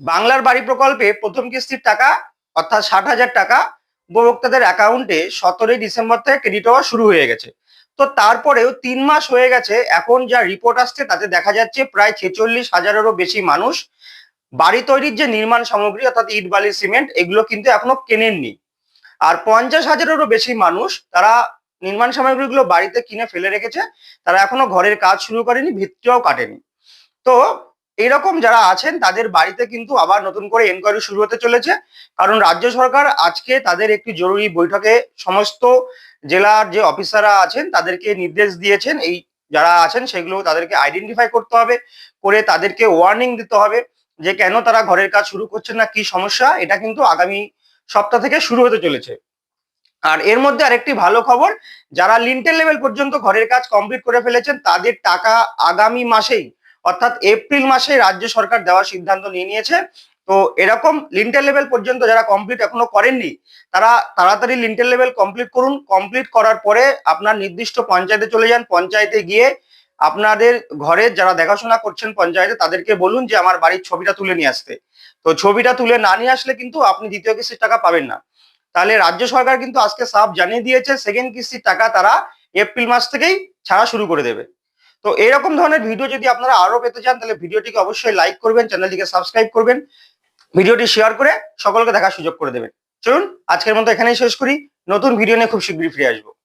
বাংলার বাড়ি প্রকল্পে প্রথম কিস্তির টাকা, অর্থাৎ ষাট হাজার টাকা, উপভোক্তাদের অ্যাকাউন্টে সতেরোই ডিসেম্বর থেকে ক্রেডিট হওয়া শুরু হয়ে গেছে। তো তারপরেও তিন মাস হয়ে গেছে, এখন যা রিপোর্ট আসছে তাতে দেখা যাচ্ছে প্রায় ছেচল্লিশ হাজারেরও বেশি মানুষ বাড়ি তৈরির যে নির্মাণ সামগ্রী, অর্থাৎ ইট, বালি, সিমেন্ট, এগুলো কিন্তু এখনও কেনেননি। আর পঞ্চাশ হাজারেরও বেশি মানুষ তারা নির্মাণ সামগ্রীগুলো বাড়িতে কিনে ফেলে রেখেছে, তারা এখনও ঘরের কাজ শুরু করেনি, ভিত্তিও কাটেনি। তো এরকম যারা আছেন, তাদের বাড়িতে কিন্তু আবার নতুন করে এনকোয়ারি শুরু হতে চলেছে। কারণ রাজ্য সরকার আজকে তাদের একটি জরুরি বৈঠকে সমস্ত জেলার যে অফিসাররা আছেন, তাদেরকে নির্দেশ দিয়েছেন। এই যারা আছেন, সেগুলো তাদেরকে আইডেন্টিফাই করতে হবে, করে তাদেরকে ওয়ার্নিং দিতে হবে যে কেন তারা ঘরের কাজ শুরু করছেন না, কি সমস্যা? এটা কিন্তু আগামী সপ্তাহ থেকে শুরু হতে চলেছে। আর এর মধ্যে আরেকটি ভালো খবর, যারা লিন্টেল লেভেল পর্যন্ত ঘরের কাজ কমপ্লিট করে ফেলেছেন, তাদের টাকা আগামী মাসেই অর্থাৎ এপ্রিল মাসে রাজ্য সরকার দেওয়ার সিদ্ধান্ত নিয়ে নিয়েছে। তো এরকম লিন্টেল লেভেল পর্যন্ত যারা কমপ্লিট এখনও করেননি, তারা তাড়াতাড়ি লিন্টেল লেভেল কমপ্লিট করুন। কমপ্লিট করার পরে আপনার নির্দিষ্ট পঞ্চায়েতে চলে যান। পঞ্চায়েতে গিয়ে আপনাদের ঘরের যারা দেখাশোনা করছেন পঞ্চায়েতে, তাদেরকে বলুন যে আমার বাড়ির ছবিটা তুলে নিয়ে আসতে। তো ছবিটা তুলে না নিয়ে আসলে কিন্তু আপনি দ্বিতীয় কিস্তির টাকা পাবেন না। তাহলে রাজ্য সরকার কিন্তু আজকে সাফ জানিয়ে দিয়েছে সেকেন্ড কিস্তির টাকা তারা এপ্রিল মাস থেকেই ছাড়া শুরু করে দেবে। তো এরকম ধরনের ভিডিও যদি আপনারা আরও পেতে চান, তাহলে ভিডিওটিকে অবশ্যই লাইক করবেন চ্যানেলটিকে সাবস্ক্রাইব করবেন ভিডিওটি শেয়ার করে সকলকে দেখার সুযোগ করে দেবেন। চলুন, আজকের মতো এখানেই শেষ করি। নতুন ভিডিও নিয়ে খুব শীঘ্রই ফিরে আসব।